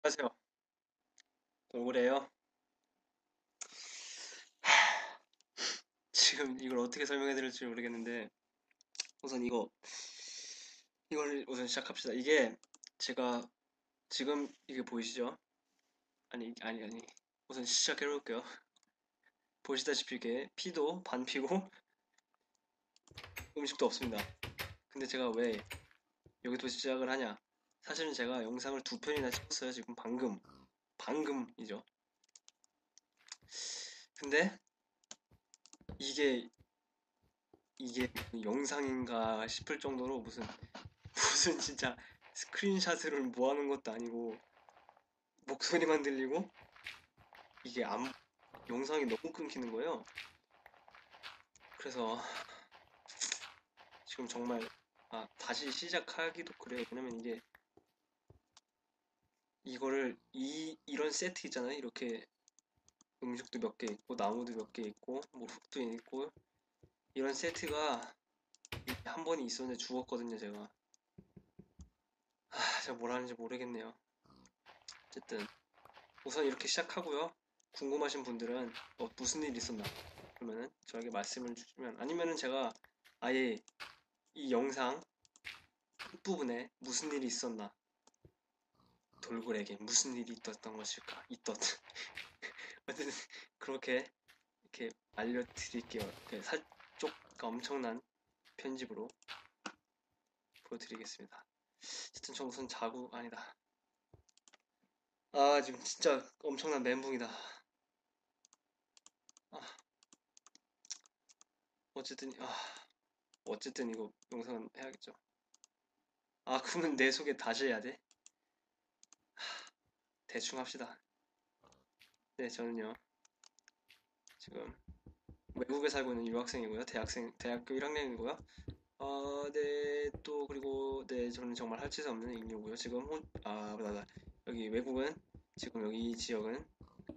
안녕하세요. 억울해요. 지금 이걸 어떻게 설명해 드릴지 모르겠는데 우선 이거 이걸 우선 시작합시다. 이게 제가 지금 이게 보이시죠? 아니 아니 아니 우선 시작해 볼게요. 보시다시피 이게 피도 반 피고 음식도 없습니다. 근데 제가 왜 여기서 시작을 하냐? 사실은 제가 영상을 두 편이나 찍었어요. 지금 방금 방금이죠. 근데 이게 이게 영상인가 싶을 정도로 무슨 무슨 진짜 스크린샷을 모아놓은 것도 아니고 목소리만 들리고 이게 안 영상이 너무 끊기는 거예요. 그래서 지금 정말 아 다시 시작하기도 그래요. 왜냐면 이게 이거를 이 이런 세트 있잖아요. 이렇게 음식도 몇 개 있고 나무도 몇 개 있고 뭐 흙도 있고 이런 세트가 한 번이 있었는데 죽었거든요. 제가 아 제가 뭘 하는지 모르겠네요. 어쨌든 우선 이렇게 시작하고요. 궁금하신 분들은 어, 무슨 일 있었나 그러면은 저에게 말씀을 주시면 아니면은 제가 아예 이 영상 끝부분에 무슨 일이 있었나 돌고래에게 무슨 일이 있었던 것일까? 있던 어쨌든 그렇게 이렇게 알려드릴게요. 이렇게 살쪽 엄청난 편집으로 보여드리겠습니다. 저 우선 자고 아니다. 아 지금 진짜 엄청난 멘붕이다. 아. 어쨌든 아. 어쨌든 이거 영상은 해야겠죠. 아 그러면 내 소개 다시 해야 돼? 대충 합시다. 네, 저는요. 지금 외국에 살고 있는 유학생이고요. 대학생, 대학교 1학년이고요. 어, 네, 또 그리고 네, 저는 정말 할짓 없는 인류고요. 지금 혼, 아, 맞다, 여기 외국은 지금 여기 지역은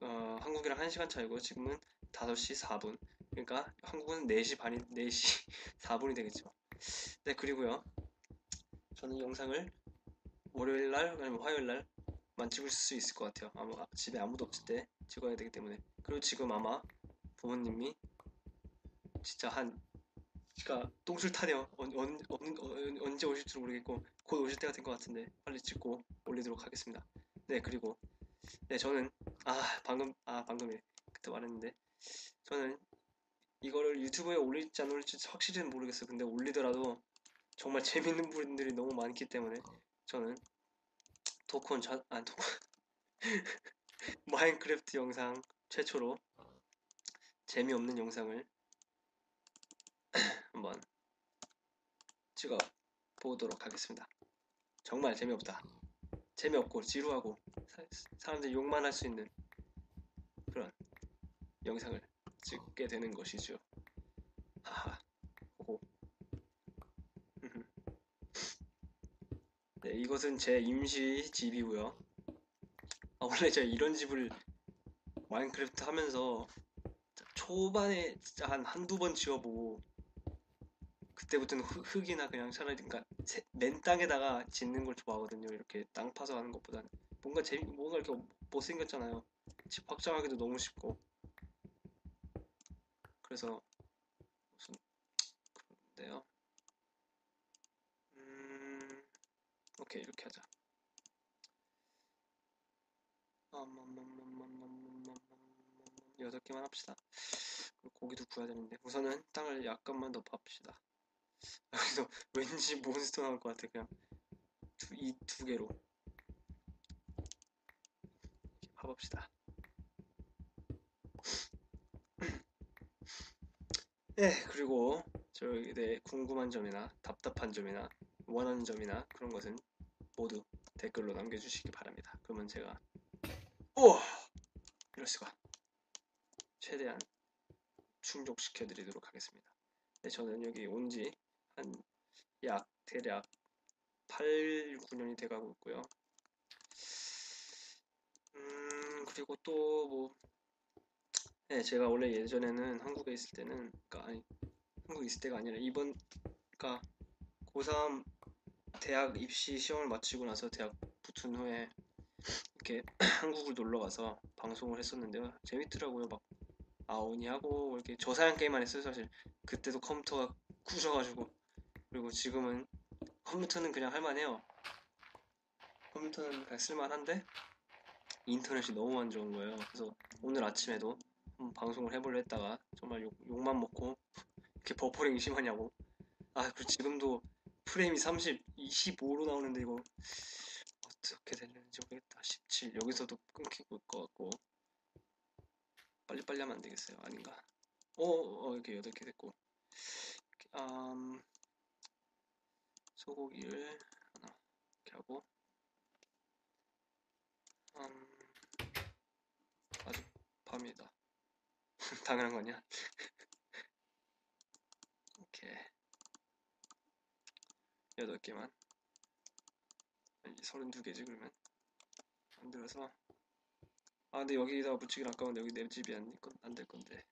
어, 한국이랑 1시간 차이고 지금은 5시 4분. 그러니까 한국은 4시 반이 4시 4분이 되겠죠. 네, 그리고요. 저는 영상을 월요일 날 아니면 화요일 날 만 찍을 수 있을 것 같아요. 아마 집에 아무도 없을 때 찍어야 되기 때문에. 그리고 지금 아마 부모님이 진짜 한 그러니까 똥줄 타네요. 언, 언, 언, 언제 오실지 모르겠고 곧 오실 때가 된 것 같은데 빨리 찍고 올리도록 하겠습니다. 네 그리고 네 저는 아 방금 아 방금에 그때 말했는데 저는 이거를 유튜브에 올릴지 안 올릴지 확실히는 모르겠어요. 근데 올리더라도 정말 재밌는 분들이 너무 많기 때문에 저는 토콘 자, 아 토콘 마인크래프트 영상 최초로 재미없는 영상을 한번 찍어 보도록 하겠습니다. 정말 재미없다. 재미없고 지루하고 사, 람들이 욕만 할 수 있는 그런 영상을 찍게 되는 것이죠. 하하. 호호. 네, 이것은 제 임시 집이고요. 아, 원래 제가 이런 집을 마인크래프트 하면서 초반에 한 한두 번 지어보고 그때부터는 흙, 이나 그냥 차라리 그러니까 맨 땅에다가 짓는 걸 좋아하거든요. 이렇게 땅 파서 하는 것보다는 뭔가 재미 뭔가 이렇게 못생겼잖아요. 집 확장하기도 너무 쉽고 그래서 무슨 그런데요. 음 오케이 이렇게 하자. 여섯 개만 합시다. 고기도 구해야 되는데 우선은 땅을 약간만 더 팝시다. 여기서 왠지 몬스터 나올 것 같아 그냥 이두 개로 파봅시다. 네 그리고 저기 네 궁금한 점이나 답답한 점이나 원하는 점이나 그런 것은 모두 댓글로 남겨주시기 바랍니다. 그러면 제가 오 이럴 수가 최대한 충족시켜 드리도록 하겠습니다. 네, 저는 여기 온 지 한 약 대략 8, 9년이 돼가고 있고요. 음 그리고 또뭐 네, 제가 원래 예전에는 한국에 있을 때는 그러니까 아니 한국에 있을 때가 아니라 이번 그러니까 고3 대학 입시 시험을 마치고 나서 대학 붙은 후에 이렇게 한국을 놀러 가서 방송을 했었는데요. 재밌더라고요. 막 아오니 하고 이렇게 저사양 게임만 했어요. 사실 그때도 컴퓨터가 부셔가지고 그리고 지금은 컴퓨터는 그냥 할만해요. 컴퓨터는 그냥 쓸만한데 인터넷이 너무 안 좋은 거예요. 그래서 오늘 아침에도 방송을 해보려 했다가 정말 욕, 욕만 먹고 이렇게 버퍼링이 심하냐고. 아 그리고 지금도 프레임이 30, 25로 나오는데 이거 어떻게 되는지 모르겠다. 17 여기서도 끊기고 있을 것 같고 빨리빨리 하면 안 되겠어요. 아닌가? 어, 어 이렇게 8개 됐고 음, 소고기를 하나 이렇게 하고 음, 아직 밤이다. 당연한 거냐? 이렇게 8개만. 아니 32개지 그러면. 만들어서. 아 근데 여기다가 붙이긴 아까운데 여기 내 집이 안 될 건데.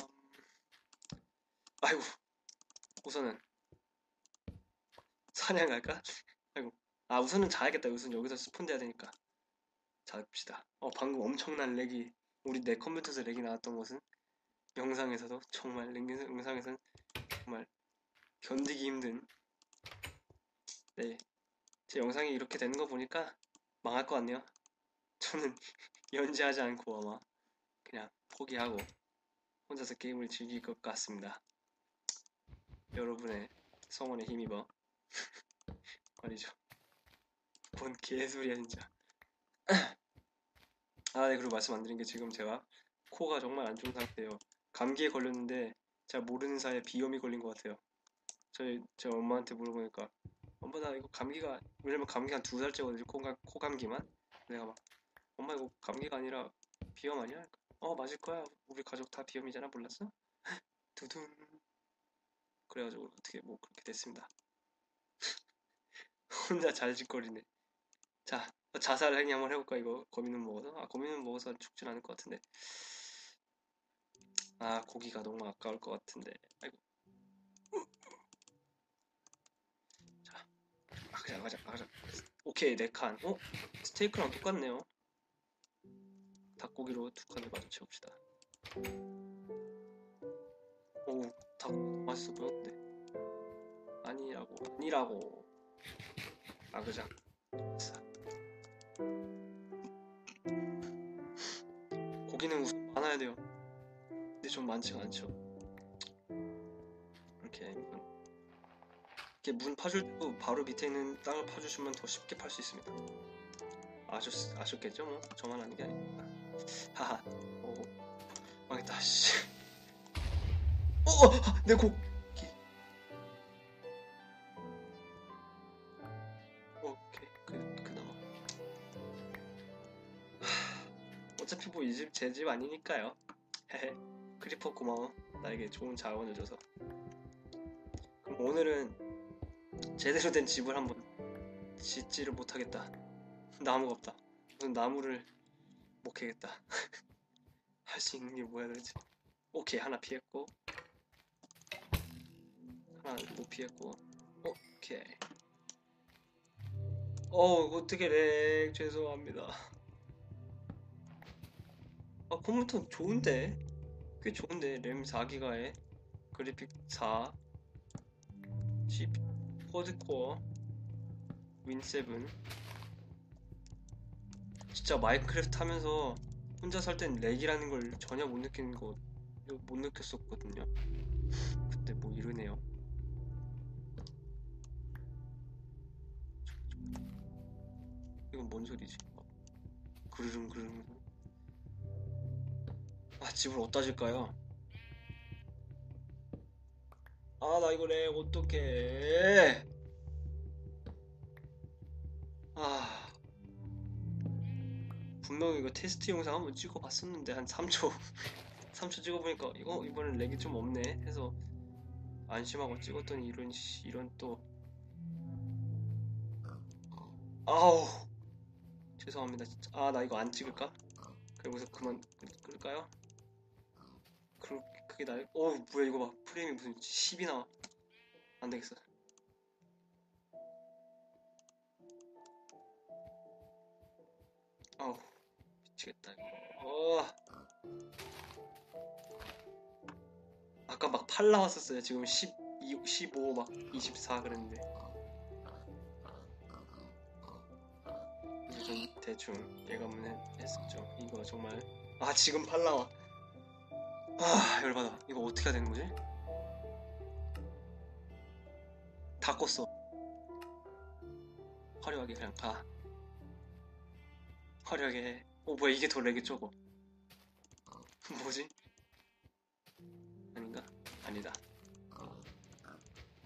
음, 아이고. 우선은 사냥할까? 아이고. 아 우선은 자야겠다. 우선 여기서 스폰 돼야 되니까. 잡읍시다. 어 방금 엄청난 렉이 우리 내 컴퓨터에서 렉이 나왔던 것은 영상에서도 정말 렉 영상에서는 정말 견디기 힘든. 네. 제 영상이 이렇게 되는 거 보니까 망할 것 같네요. 저는 연재하지 않고 아마 그냥 포기하고 혼자서 게임을 즐길 것 같습니다. 여러분의 성원에 힘입어 말이죠. 뭔 개소리야 진짜. 아, 네, 그리고 말씀 안 드린 게 지금 제가 코가 정말 안 좋은 상태예요. 감기에 걸렸는데 제가 모르는 사이에 비염이 걸린 것 같아요. 저희 제 엄마한테 물어보니까 엄마 나 이거 감기가 왜냐면 감기가 한두 달째거든요. 코, 코 감기만. 내가 막 엄마 이거 감기가 아니라 비염 아니야? 어 맞을 거야. 우리 가족 다 비염이잖아. 몰랐어? 두둔. 그래가지고 어떻게 뭐 그렇게 됐습니다. 혼자 잘짓거리네. 자, 자살 행위 한번 해볼까 이거 거미눈 먹어서 아 거미눈 먹어서 죽진 않을 것 같은데 아 고기가 너무 아까울 것 같은데 아이고 자 아, 가자 가자 가자. 오케이 네칸. 어? 스테이크랑 똑같네요. 닭고기로 두 칸을 마저 채웁시다. 오닭 맛있어 보였는데. 아니라고 아니라고. 아 그자. 고기는 우선 많아야 돼요. 근데 좀 많지가 않죠. 문 파줄 때도 바로 밑에 있는 땅을 파주시면 더 쉽게 팔 수 있습니다. 아셨, 아셨겠죠? 뭐 저만 아는 게 아니니까. 하하. 오, 망했다. 씨. 어, 어, 내 고. 오케이, 그 그나마. 어차피 뭐 이 집 제 집 아니니까요. 헤헤. 크리퍼 고마워. 나에게 좋은 자원을 줘서. 그럼 오늘은 제대로 된 집을 한번 짓지를 못하겠다. 나무가 없다. 무슨 나무를 못 캐겠다. 할 수 있는 게 뭐야 도대체. 오케이 하나 피했고 하나 못 피했고 오케이 어 어떻게 렉 죄송합니다. 아, 컴퓨터 좋은데? 꽤 좋은데? 램 4기가에 그래픽 4 CPU 쿼드코어 윈7 진짜 마이크래프트 하면서 혼자 살 땐 렉이라는 걸 전혀 못 느끼는 거 못 느꼈었거든요 근데 뭐 이러네요 이건 뭔 소리지? 그르릉 그르릉 아 집을 어디다 질까요? 아 나 이거 렉 어떡해. 아. 분명히 이거 테스트 영상 한번 찍어봤었는데 한 3초 3초 찍어보니까 이거 이번엔 렉이 좀 없네 해서 안심하고 찍었더니 이런 씨- 이런 또. 아우. 죄송합니다 진짜. 아 나 이거 안 찍을까? 그리고서 그만 끊- 끊을까요? 그, 그게 날, 어 뭐야 이거 봐 프레임이 무슨 10이 나와 안 되겠어. 아우 미치겠다 이거. 어. 아까 막 8 나왔었어요. 지금 12, 15, 막 24 그랬는데. 이제 좀 대충 예감은 했- 했었죠. 이거 정말. 아 지금 8 나와 아 열받아. 이거 어떻게 해야 되는 거지? 다 껐어. 화려하게 그냥 가 화려하게. 어 뭐야 이게 더 렉이 적어. 뭐지? 아닌가? 아니다.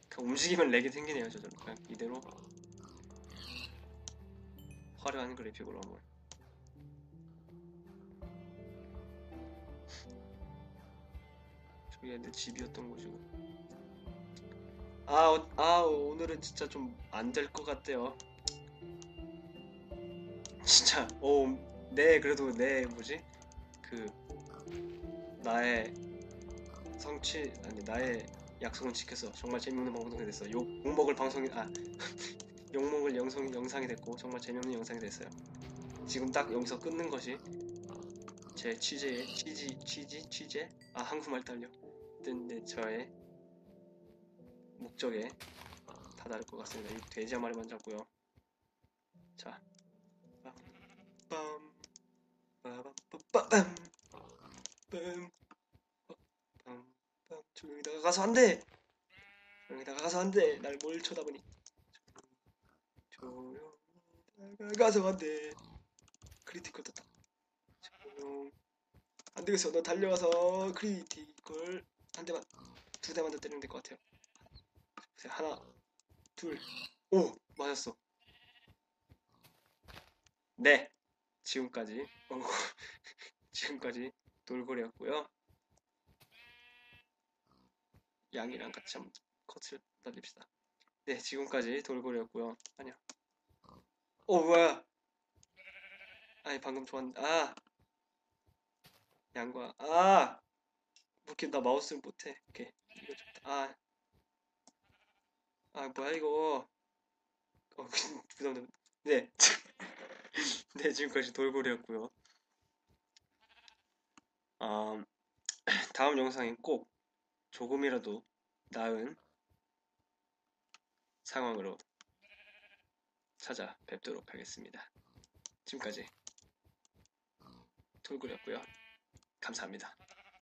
그 움직이면 렉이 생기네요 저절로. 그냥 이대로. 화려한 그래픽으로 한번 저기 애들 집이었던 곳이고. 아, 어- 아 오늘은 진짜 좀 안 될 것 같대요. 진짜 어네 그래도 내 뭐지? 그 나의 성취 아니 나의 약속은 지켰어 정말 재밌는 방송이 됐어 욕, 욕 먹을 방송이 아 욕먹을 영상, 영상이 됐고 정말 재밌는 영상이 됐어요. 지금 딱 여기서 끊는 것이 제 취재의 취지 취지 취재? 아 한국말 딸려 근데 저의 목적에 다다를 것 같습니다 이 돼지 한 마리만 잡고요 자 빰, 빠밤빠빰, 빰, 빰, 빰. 조용히 다가가서 안 돼! 조용히 다가가서 안 돼! 날 뭘 쳐다보니? 조용히 다가가서 안 돼! 크리티컬 떴다. 조용. 안 되겠어. 너 달려가서 크리티컬 한 대만, 두 대만 더 때리면 될 것 같아요. 하나, 둘, 오! 맞았어. 네. 지금까지 어, 지금까지 돌고래였고요. 양이랑 같이 한번 컷을 날립시다. 네, 지금까지 돌고래였고요. 아니야. 어, 뭐야? 아니, 방금 좋았는데. 아! 양과, 아! 이렇게 나 마우스를 못해. 좋다. 아. 아, 뭐야, 이거. 어, 부담돼. 네. 네, 지금까지 돌고래였고요. 아, 다음 영상엔 꼭 조금이라도 나은 상황으로 찾아뵙도록 하겠습니다. 지금까지 돌고래였고요. 감사합니다.